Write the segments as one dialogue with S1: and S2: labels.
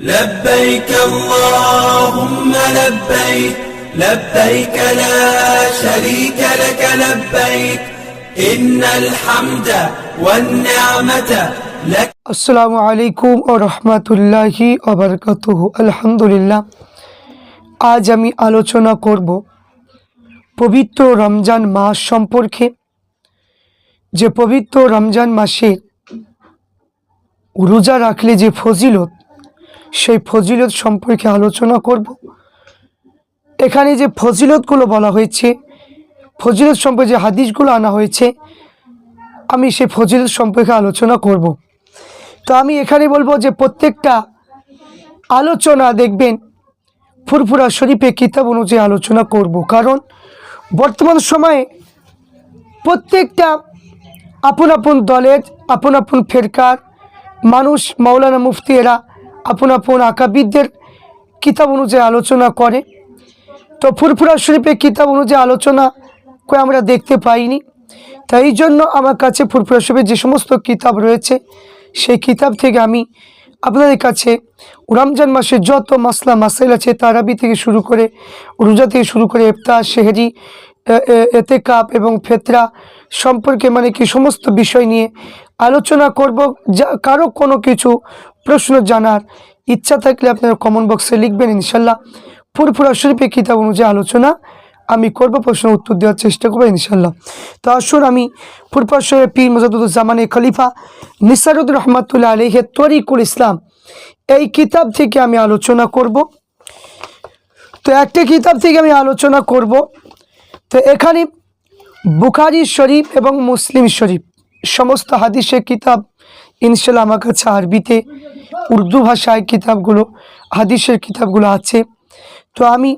S1: لبيك اللهم لبيك لبيك لا شريك لك لبيك إن الحمد والنعمة لك
S2: আসসালামু আলাইকুম ও রহমতুল্লাহি অবরকাতুহ আলহামদুলিল্লাহ আজ আমি আলোচনা করব পবিত্র রমজান মাস সম্পর্কে যে পবিত্র রমজান মাসে রোজা রাখলে যে ফজিলত সেই ফজিলত সম্পর্কে আলোচনা করব। এখানে যে ফজিলতগুলো বলা হয়েছে, ফজিলত সম্পর্কে যে হাদিসগুলো আনা হয়েছে, আমি সেই ফজিলত সম্পর্কে আলোচনা করব। তো আমি এখানে বলব যে প্রত্যেকটা আলোচনা দেখবেন, ফুরফুরা শরীফে কিতাব অনুযায়ী আলোচনা করব। কারণ বর্তমান সময়ে প্রত্যেকটা আপন আপন দলের, আপন আপন ফেরকার, মানুষ মাওলানা মুফতি এরা আপন আকাবিদদের কিতাব অনুযায়ী আলোচনা করে। তো ফুরফুরা শরীফে কিতাব অনুযায়ী আলোচনা করে আমরা দেখতে পাইনি। তাই জন্য আমার কাছে ফুরফুরা শরীফের যে সমস্ত কিতাব রয়েছে, সেই কিতাব থেকে আমি আপনাদের কাছে রমজান মাসে যত মাসলা মাসাইল আছে, তারাবি থেকে শুরু করে, রোজা থেকে শুরু করে ইফতার শেহরি এতে এতেকাপ এবং ফেতরা সম্পর্কে মানে কি সমস্ত বিষয় নিয়ে আলোচনা করব। যা, কারও কোনো কিছু প্রশ্ন জানার ইচ্ছা থাকলে আপনারা কমেন্ট বক্সে লিখবেন, ইনশাল্লাহ। ফুরফুরা শরীফে কিতাব অনুযায়ী আলোচনা আমি করব, প্রশ্ন উত্তর দেওয়ার চেষ্টা করব, ইনশাল্লাহ। তো আসুন আমি ফুরফুরা শরীফ পীর মজাদুজ্জামানের খলিফা নিসারুদ্দ রহমাতুল্লাহ আলহে তরিকুল ইসলাম এই কিতাব থেকে আমি আলোচনা করব। তো একটা কিতাব থেকে আমি আলোচনা করব। তো এখানে বুখারি শরীফ এবং মুসলিম শরীফ, সমস্ত হাদিসের কিতাব ইনশাল্লাহ আমার কাছে আরবিতে উর্দু ভাষায় কিতাবগুলো, হাদিসের কিতাবগুলো আছে। তো আমি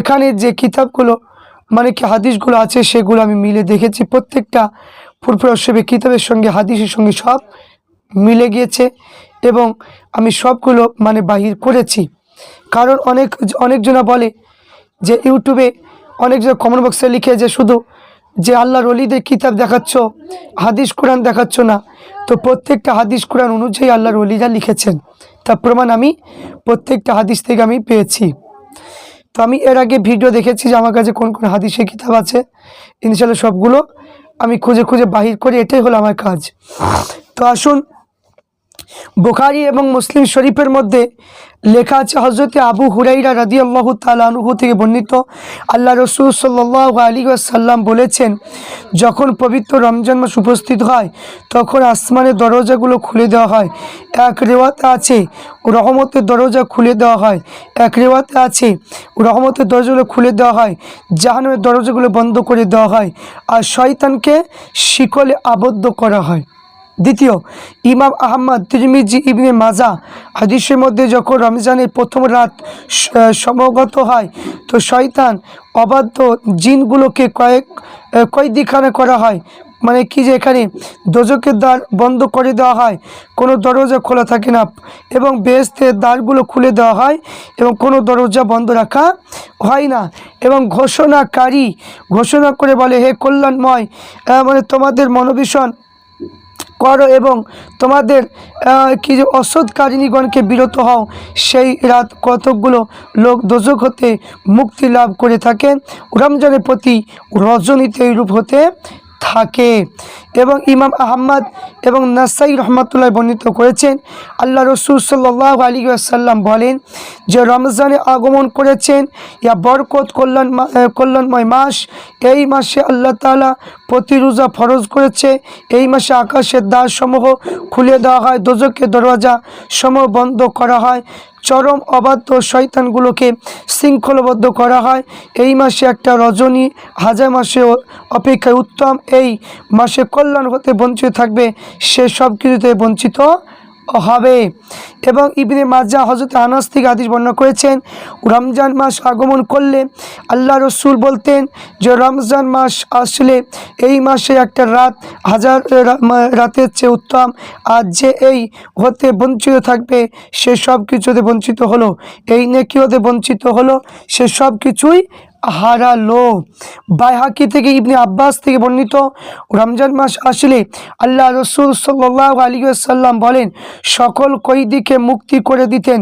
S2: এখানে যে কিতাবগুলো মানে কি হাদিসগুলো আছে সেগুলো আমি মিলে দেখেছি। প্রত্যেকটা ফুরফুরা শরীফের কিতাবের সঙ্গে, হাদিসের সঙ্গে সব মিলে গিয়েছে এবং আমি সবগুলো মানে বাহির করেছি। কারণ অনেক, অনেকজনা বলে যে ইউটিউবে অনেকজন কমেন্ট বক্সে লিখে যে শুধু যে আল্লাহর অলিদের কিতাব দেখাচ্ছ, হাদিস কোরআন দেখাচ্ছ না, তো প্রত্যেকটা হাদিস কোরআন অনুযায়ী আল্লাহর অলিরা লিখেছেন। তার প্রমাণ আমি প্রত্যেকটা হাদিস থেকে আমি পেয়েছি। তো আমি এর আগে ভিডিও দেখেছি যে আমার কাছে কোন কোন হাদিসের কিতাব আছে। ইনশাল্লাহ সবগুলো আমি খুঁজে খুঁজে বাহির করি, এটাই হলো আমার কাজ। তো আসুন বুখারি এবং মুসলিম শরীফের মধ্যে লেখা আছে হজরতে আবু হুরাইরা রাদি আল্লাহ তালুহু থেকে বর্ণিত। আল্লাহ রসুল সাল্লাহ আলী সাল্লাম বলেছেন, যখন পবিত্র রমজান মাস উপস্থিত হয়, তখন আসমানের দরজাগুলো খুলে দেওয়া হয়। এক রেওয়াতে আছে, রহমতের দরজা খুলে দেওয়া হয়। এক রেওয়াতে আছে, রহমতের দরজাগুলো খুলে দেওয়া হয় জাহানের দরজাগুলো বন্ধ করে দেওয়া হয়। আর শয়তানকে শিকলে আবদ্ধ করা হয়। দ্বিতীয়, ইমাম আহম্মদ তিরমিজি, ইবনে মাজা। হাদিসের মধ্যে যখন রমজানের প্রথম রাত সমগত হয়, তো শয়তান অবাধ্য জিনগুলোকে কয়েক কয়েকদিখানে করা হয়। মানে কি যে এখানে দোজকের দ্বার বন্ধ করে দেওয়া হয়, কোনো দরজা খোলা থাকে না এবং বেহেস্তের দ্বারগুলো খুলে দেওয়া হয় এবং কোনো দরজা বন্ধ রাখা হয় না এবং ঘোষণাকারী ঘোষণা করে বলে, হে কল্যাণময় মানে তোমাদের মনোভীষণ করো এবং তোমাদের কি যে অসৎকারিণীগণকে বিরত হও, সেই রাত কতকগুলো লোক দোজক হতে মুক্তি লাভ করে থাকে। রমজানের প্রতি রজনীতে এইরূপ হতে থাকে। এবং ইমাম আহম্মদ এবং নাসাই রহমতুল্লাহ বর্ণিত করেছেন, আল্লাহ রসুল সাল্লাহ আলী আসাল্লাম বলেন যে রমজানে আগমন করেছেন, ইয়া বরকত কল্যাণ কল্যাণময় মাস। এই মাসে আল্লাহ তাআলা প্রতি রোজা ফরজ করেছে। এই মাসে আকাশের দ্বারসমূহ খুলে দেওয়া হয় দোজকের দরওয়াজা সমূহ বন্ধ করা হয়। চরম অবাধ্য শয়তানগুলোকে শৃঙ্খলবদ্ধ করা হয়। এই মাসে একটা রজনী, হাজার মাসে অপেক্ষায় উত্তম। এই মাসে কল্যাণ হতে বঞ্চিত থাকবে, সে সব কিছুতে বঞ্চিত হবে। এবং ইবনে মাজা হজরত আনাস থেকে আদিস বর্ণনা করেছেন, রমজান মাস আগমন করলে আল্লাহ রসুল বলতেন যে রমজান মাস আসলে এই মাসে একটা রাত, হাজার রাতের চেয়ে উত্তম। আর যে এই হতে বঞ্চিত থাকবে, সে সব কিছুতে বঞ্চিত হলো। এই নেকি হতে বঞ্চিত হলো, সে সব কিছুই হারালো বাইহাকি থেকে ইবনে আব্বাস থেকে বর্ণিত রমজান মাস আসলে আল্লাহ রসুল সাল্লাহ আলী সাল্লাম বলেন, সকল কয়েদিকে মুক্তি করে দিতেন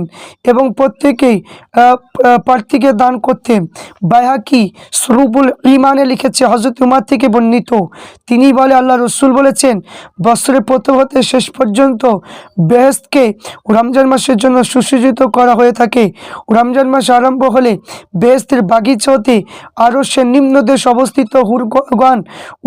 S2: এবং প্রত্যেকেই প্রার্থীকে দান করতেন। বাইহাকি সরুবুল ইমানে লিখেছে হজরত উমার থেকে বর্ণিত। তিনি বলে, আল্লাহ রসুল বলেছেন, বছরের প্রথম হতে শেষ পর্যন্ত বেহেস্তকে রমজান মাসের জন্য সুসজ্জিত করা হয়ে থাকে। রমজান মাস আরম্ভ হলে বেহেস্তের বাগিচা হতে আরও সে নিম্ন দেশ অবস্থিত হুরগণ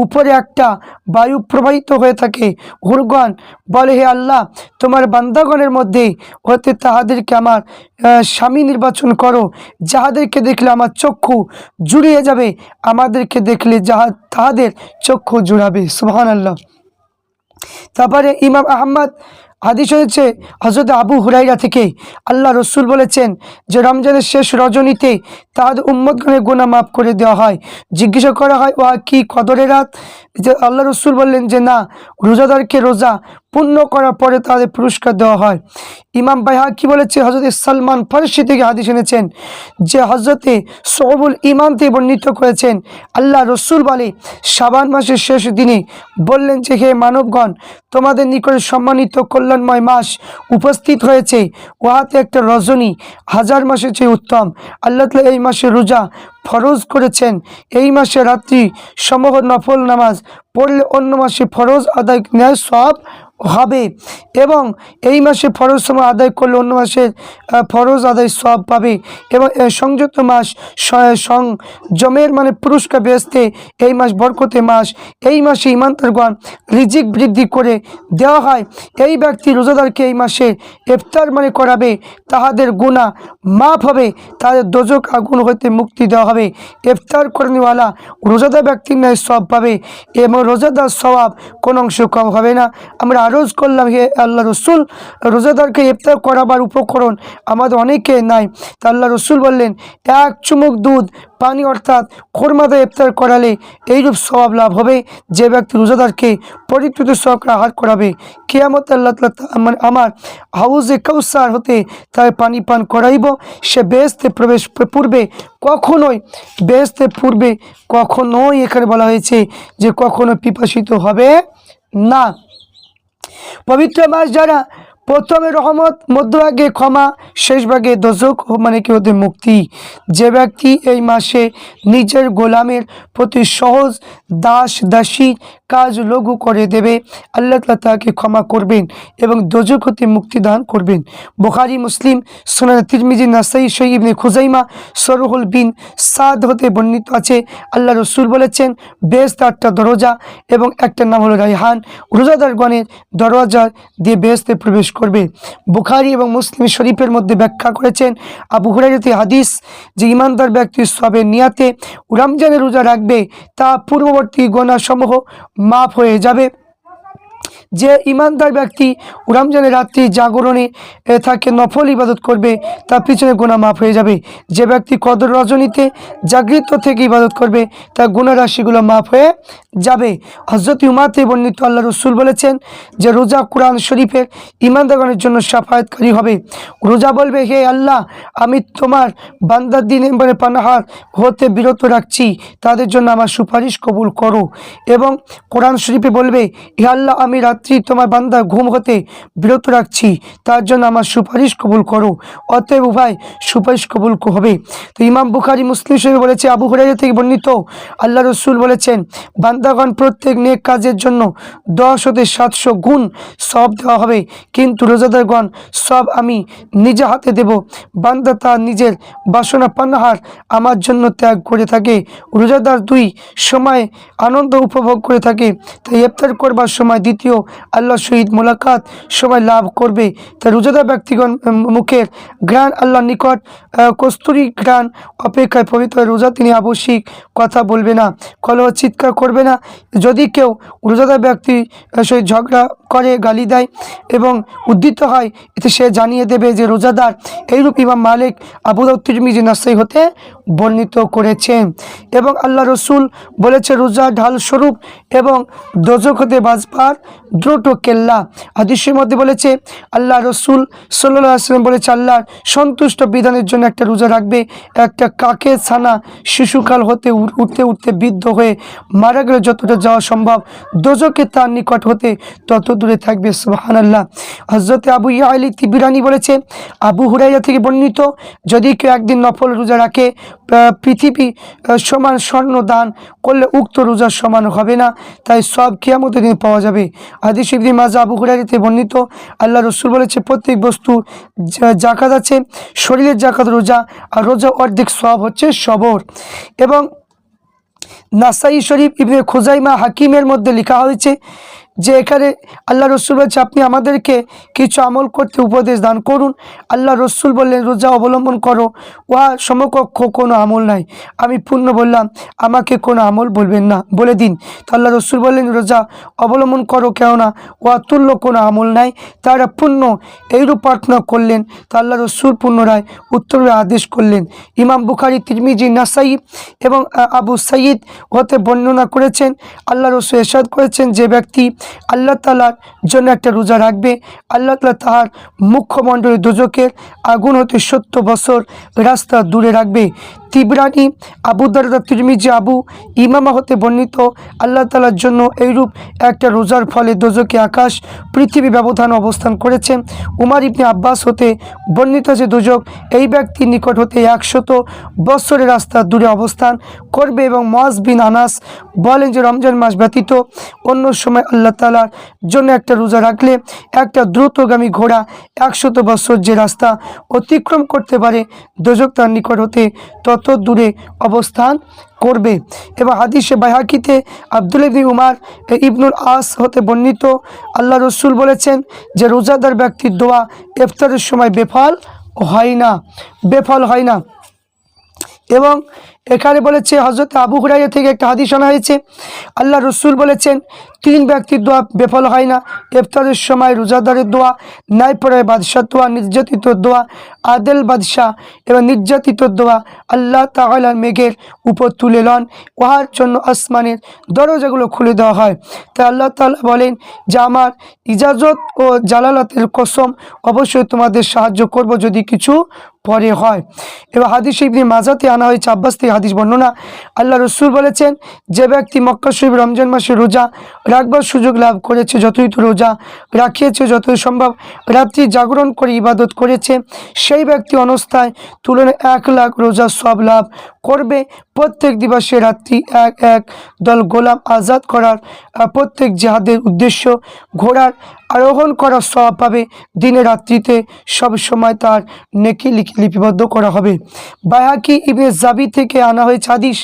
S2: উপরে একটা বায়ু প্রবাহিত হয়ে থাকে। হুরগণ বলে, হে আল্লাহ, তোমার বান্দাগণের মধ্যে হতে তাহাদেরকে আমার স্বামী নির্বাচন করো। যাহাদেরকে দেখলে আমার চক্ষু জুড়িয়ে যাবে, আমাদেরকে দেখলে যাহা, তাহাদের চক্ষু জুড়াবে। সুবহান আল্লাহ তারপরে ইমাম আহমদ হাদিস হয়েছে হজরত আবু হুরাইরা থেকে। আল্লাহ রসুল বলেছেন যে, রমজানের শেষ রজনীতে তাদের উম্মতগণের গুণা মাফ করে দেওয়া হয়। জিজ্ঞাসা করা হয়, ওয়া কি কদরের রাত? যে, আল্লাহ রসুল বললেন যে, না, রোজাদারকে রোজা পূর্ণ করার পরে তাদের পুরস্কার দেওয়া হয়। ইমাম বাইহা কি বলেছে হজরত সালমান ফারসি থেকে হাদিস এনেছেন যে হজরতে সবুল ইমাম থেকে বর্ণিত করেছেন, আল্লাহ রসুল বলে, শাবান মাসের শেষ দিনে বললেন যে, হে মানবগণ, তোমাদের নিকটে সম্মানিত কল্যাণময় মাস উপস্থিত হয়েছে। ওহাতে একটা রজনী, হাজার মাসের চেয়ে উত্তম। আল্লাহ তালা এই মাসে রোজা ফরজ করেছেন। এই মাসে রাত্রি, সমহ নফল নামাজ পড়লে অন্য মাসে ফরজ আদায় ন্যায় সব হবে। এবং এই মাসে ফরজ সময় আদায় করলে অন্য মাসে ফরজ আদায় সব পাবে এবং সংযুক্ত মাস স- সং জমের মানে পুরস্কার বেসতে এই মাস বরকতে মাস। এই মাসে ইমানতারগণ রিজিক বৃদ্ধি করে দেওয়া হয়। এই ব্যক্তি রোজাদারকে এই মাসে ইফতার মানে করাবে। তাহাদের গুণা মাফ হবে। তাদের দোজক আগুন হইতে মুক্তি দেওয়া হবে। ইফতার করেনিওয়ালা রোজাদার ব্যক্তির ন্যায় সব পাবে এবং রোজাদার স্বভাব কোনো অংশ কম হবে না। আমরা আরজ করলাম, হে আল্লাহ রসুল, রোজাদারকে ইফতার করাবার উপকরণ আমাদের অনেকে নাই। তা আল্লাহ রসুল বললেন, এক চুমুক দুধ, পানি অর্থাৎ খোরমাদা ইফতার করালে এইরূপ স্বভাব লাভ হবে যে ব্যক্তি রোজাদারকে পরিত্রুত সহকারে আহার করাবে। কেয়ামত আল্লাহ তা- আমার- হাউজে কৌসার হতে তাই পানি পান করাইব। সে বেহেস্তে প্রবেশ পূর্বে কখনোই বেহেস্তে পূর্বে কখনোই এখানে বলা হয়েছে যে কখনো পিপাসিত হবে না। পবিত্র মাস যারা প্রথমে রহমত, মধ্যভাগে ক্ষমা শেষ ভাগে মানে কি হতে মুক্তি। যে ব্যক্তি এই মাসে নিজের গোলামের প্রতি সহজ, দাস, দাসী কাজ লঘু করে দেবে, আল্লাহ তালা তাকে ক্ষমা করবেন এবং দোজক হতে মুক্তি দান করবেন। বোখারি, মুসলিম, সোনান তিরমিজি, নাসাই সই ইবনে খুজাইমা, সরহুল বিন সাদ হতে বর্ণিত আছে। আল্লাহ রসুল বলেছেন বেশ আটটা দরজা এবং একটা নাম হলো রাইহান রোজাদারগণের দরজা দিয়ে বেহেস্তে প্রবেশ করবে। বুখারি এবং মুসলিম শরীফের মধ্যে ব্যাখ্যা করেছেন আবু হুরাইরাতে হাদিস যে ইমানদার ব্যক্তি সবে নিয়াতে রমজানের রোজা রাখবে, তা পূর্ববর্তী গোনাসমূহ মাফ হয়ে যাবে। যে ইমানদার ব্যক্তি রমজানের রাত্রি জাগরণে থাকে নফল ইবাদত করবে, তার পিছনে গুণা মাফ হয়ে যাবে। যে ব্যক্তি কদর রজনীতে জাগৃত থেকে ইবাদত করবে, তার গুণা রাশিগুলো মাফ হয়ে যাবে। হজরত ইমাতে বর্ণিত আল্লাহ রসুল বলেছেন যে, রোজা কোরআন শরীফের ইমানদারগণের জন্য সাফায়াতকারী হবে। রোজা বলবে, হে আল্লাহ, আমি তোমার বান্দার দিন মানে পানাহার হতে বিরত রাখছি। তাদের জন্য আমার সুপারিশ কবুল করো। এবং কোরআন শরীফে বলবে, হে আল্লাহ, আমি রাত্রি তোমার বান্দা ঘুম হতে বিরত রাখছি। তার জন্য আমার সুপারিশ কবুল করো। অতএব উভয় সুপারিশ কবুল হবে। তো ইমাম বুখারি, মুসলিম শরীফে বলেছে, আবু হুরাইরা থেকে বর্ণিত, আল্লাহ রসুল বলেছেন, বান্দাগণ প্রত্যেক নেক কাজের জন্য দশ হতে সাতশো গুণ সব দেওয়া হবে। কিন্তু রোজাদারগণ সব আমি নিজে হাতে দেব। বান্দা তার নিজের বাসনা পানাহার আমার জন্য ত্যাগ করে থাকে। রোজাদার দুই সময় আনন্দ উপভোগ করে থাকে। তাই ইফতার করবার সময় দ্বিতীয় আল্লাহ শহীদ মোলাকাত সময় লাভ করবে। তাই রোজাদার ব্যক্তিগণ মুখের ঘ্রাণ আল্লাহর নিকট কস্তুরী ঘ্রাণ অপেক্ষায় পবিত্র রোজা তিনি আবশ্যিক কথা বলবে না, কলহ চিৎকার করবে না। যদি কেউ রোজাদার ব্যক্তি সহিত ঝগড়া করে, গালি দেয় এবং উদ্দীত হয়, এতে সে জানিয়ে দেবে যে রোজাদার এইরূপ ইমাম মালিক আবুদাউ তিরমিজি নাসাই হতে বর্ণিত করেছেন এবং আল্লাহ রসুল বলেছে রোজা ঢাল স্বরূপ এবং দোজক হতে বাজবার দ্রুত কেল্লা। হাদিসের মধ্যে বলেছে, আল্লাহ রসুল সাল্লাহ আসলাম বলেছে আল্লাহর সন্তুষ্ট বিধানের জন্য একটা রোজা রাখবে, একটা কাকে ছানা শিশুকাল হতে উঠতে উঠতে বৃদ্ধ হয়ে মারা গেলে যতটা যাওয়া সম্ভব দোজকে তার নিকট হতে তত দূরে থাকবে সুবাহান আল্লাহ হজরতে আবু ইয়া আলী তিবিরানি বলেছে, আবু হুরাইয়া থেকে বর্ণিত, যদি কেউ একদিন নফল রোজা রাখে পৃথিবী সমান স্বর্ণ দান করলে উক্ত রোজার সমান হবে না। তাই সব কিয়ামতের দিন পাওয়া যাবে। আদি ইবনে মাজা, আবু হুরাইয়াতে বর্ণিত, আল্লাহ রসুল বলেছে, প্রত্যেক বস্তু জাকাত আছে, শরীরের জাকাত রোজা, আর রোজা অর্ধেক সব হচ্ছে সবর। এবং নাসাই শরীফ ইবনে খোজাইমা হাকিমের মধ্যে লেখা হয়েছে যে এখানে আল্লাহ রসুল বলছে, আপনি আমাদেরকে কিছু আমল করতে উপদেশ দান করুন। আল্লাহ রসুল বললেন, রোজা অবলম্বন করো ওয়া সমকক্ষ কোনো আমল নাই। আমি পূর্ণ বললাম, আমাকে কোনো আমল বলবেন না, বলে দিন। তো আল্লাহ রসুল বললেন, রোজা অবলম্বন করো কেননা উহা তুল্য কোনো আমল নাই। তারা পূর্ণ এইরূপ প্রার্থনা করলেন। তা আল্লাহ রসুল পুনরায় উত্তরে আদেশ করলেন। ইমাম বুখারি, তিরমিজি, নাসাই এবং আবু সাইদ হতে বর্ণনা করেছেন। আল্লাহ রসুল এরশাদ করেছেন, যে ব্যক্তি আল্লাহ তালার জন্য একটা রোজা রাখবে। আল্লাহ তালা তাহার মুখ্যমণ্ডলী দুজকের আগুন হতে সত্তর বছর রাস্তা দূরে রাখবে। তিবরানি, আবু দারদা, তিরমিজি, আবু ইমামা হতে বর্ণিত আল্লাহ তালার জন্য এইরূপ একটা রোজার ফলে দোজকে আকাশ, পৃথিবী ব্যবধান অবস্থান করেছেন উমার ইবনে আব্বাস হতে বর্ণিত যে দুজক এই ব্যক্তির নিকট হতে একশত বৎসরের রাস্তা দূরে অবস্থান করবে এবং মজ বিন আনাস বলেন যে রমজান মাস ব্যতীত অন্য সময় আল্লাহ তালার জন্য একটা রোজা রাখলে একটা দ্রুতগামী ঘোড়া একশত বৎসর যে রাস্তা অতিক্রম করতে পারে দোজক তার নিকট হতে তত দূরে অবস্থান করবে। এবং হাদিসে বাইহাকিতে আব্দুল উমার ইবনুল আস হতে বর্ণিত, আল্লাহ রসুল বলেছেন যে রোজাদার ব্যক্তির দোয়া ইফতারের সময় বেফল হয় না, বেফল হয় না। এবং এখানে বলেছে হজরত আবু হুরাইয়া থেকে একটা হাদিস আনা হয়েছে, আল্লাহ রসুল বলেছেন তিন ব্যক্তির দোয়া বেফল হয় না। ইফতারের সময় রোজাদারের দোয়া নাই পড়ায় বাদশাহ দোয়া, নির্যাতিত দোয়া, আদেল বাদশাহ এবং নির্যাতিত দোয়া আল্লাহ তাআলার মেঘের উপর তুলে লন। উহার জন্য আসমানের দরজাগুলো খুলে দেওয়া হয়। তাই আল্লাহ তাআলা বলেন যে, আমার ইজাজত ও জালালাতের কসম অবশ্যই তোমাদের সাহায্য করব যদি কিছু পরে হয়। এবার হাদিস ইবনে মাজাতে আনা হয়েছে, আব্বাস থেকে হাদিস বর্ণনা। আল্লাহ রসুল বলেছেন, যে ব্যক্তি মক্কা রমজান মাসে রোজা রাখবার সুযোগ লাভ করেছে, যতই তো রোজা রাখিয়েছে, যতই সম্ভব রাত্রি জাগরণ করে ইবাদত করেছে, সেই ব্যক্তি অনস্থায় তুলনায় এক লাখ রোজা সব লাভ করবে। প্রত্যেক দিবসে রাত্রি এক এক দল গোলাম আজাদ করার প্রত্যেক জেহাদের উদ্দেশ্য ঘোড়ার আরোহণ করার সব পাবে। দিনে রাত্রিতে সব সময় তার নেকি লিখি লিপিবদ্ধ করা হবে। বায়াকি ইবনে জাবি থেকে আনা হয়েছে আদিস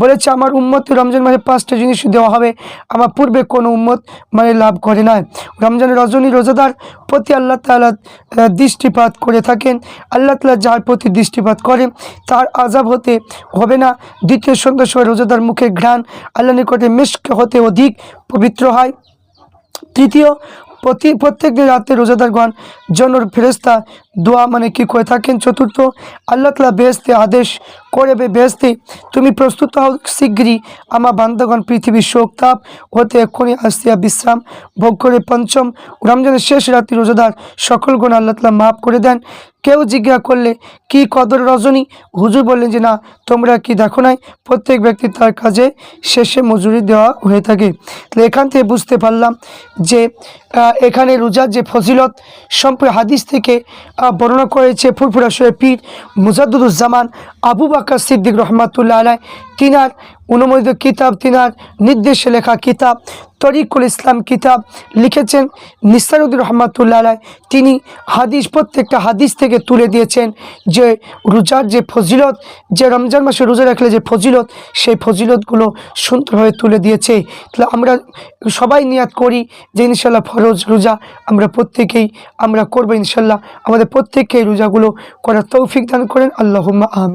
S2: বলেছে, আমার উম্মত রমজান মাসে পাঁচটা জিনিস দেওয়া হবে। আমার পূর্বে কোনো উম্মত মানে লাভ করে না রমজানের রজনী রোজাদার প্রতি আল্লাহ তালা দৃষ্টিপাত করে থাকেন। আল্লাহ তালা যার প্রতি দৃষ্টিপাত করেন তার আজাব হতে হবে না। দ্বিতীয় সন্ধ্যার সময় রোজাদার মুখে ঘ্রাণ আল্লাহ নিকটে মিষ্ক হতে অধিক পবিত্র হয়। তৃতীয়, প্রতি প্রত্যেক দিন রাতে রোজাদারগণ জন্য ফেরেস্তা দোয়া মানে কি করে থাকেন? চতুর্থ, আল্লাহ তালা বেহেস্তে আদেশ করবে বেহেস্তে তুমি প্রস্তুত হও শীঘ্রই আমার বান্ধগণ পৃথিবীর শোক তাপ হতে এক্ষুনি আসিয়া বিশ্রাম ভোগ করে। পঞ্চম, রমজানের শেষ রাত্রি রোজাদার সকল গুণ আল্লাহ তালা মাফ করে দেন। কেউ জিজ্ঞাসা করলে, কি কদর রজনী? হুজুর বললেন যে, না, তোমরা কি দেখো নাই? প্রত্যেক ব্যক্তি তার কাজে শেষে মজুরি দেওয়া হয়ে থাকে। তাহলে এখান থেকে বুঝতে পারলাম যে এখানে রোজার যে ফজিলত সম্পর্কে হাদিস থেকে বর্ণনা করেছে ফুরফুরা শোয়ে পীর মুজাদ্দুজ্জামান আবু বাক্কা সিদ্দিক রহমাতুল্লাহ আলাই তিনার অনুমোদিত কিতাব, তিনার নির্দেশে লেখা কিতাব তরিকুল ইসলাম কিতাব লিখেছেন। নিসারুদ্দিন রহমাতুল্লাহ আলাই তিনি হাদিস, প্রত্যেকটা হাদিস থেকে তুলে দিয়েছেন যে রোজার যে ফজিলত, যে রমজান মাসে রোজা রাখলে যে ফজিলত, সেই ফজিলতগুলো সুন্দরভাবে তুলে দিয়েছে। তাহলে আমরা সবাই নিয়াত করি যে ইনশাল্লাহ ফরজ রোজা আমরা প্রত্যেকেই আমরা করব ইনশাল্লাহ আমাদের প্রত্যেককে রোজাগুলো করার তৌফিক দান করেন। আল্লাহ আম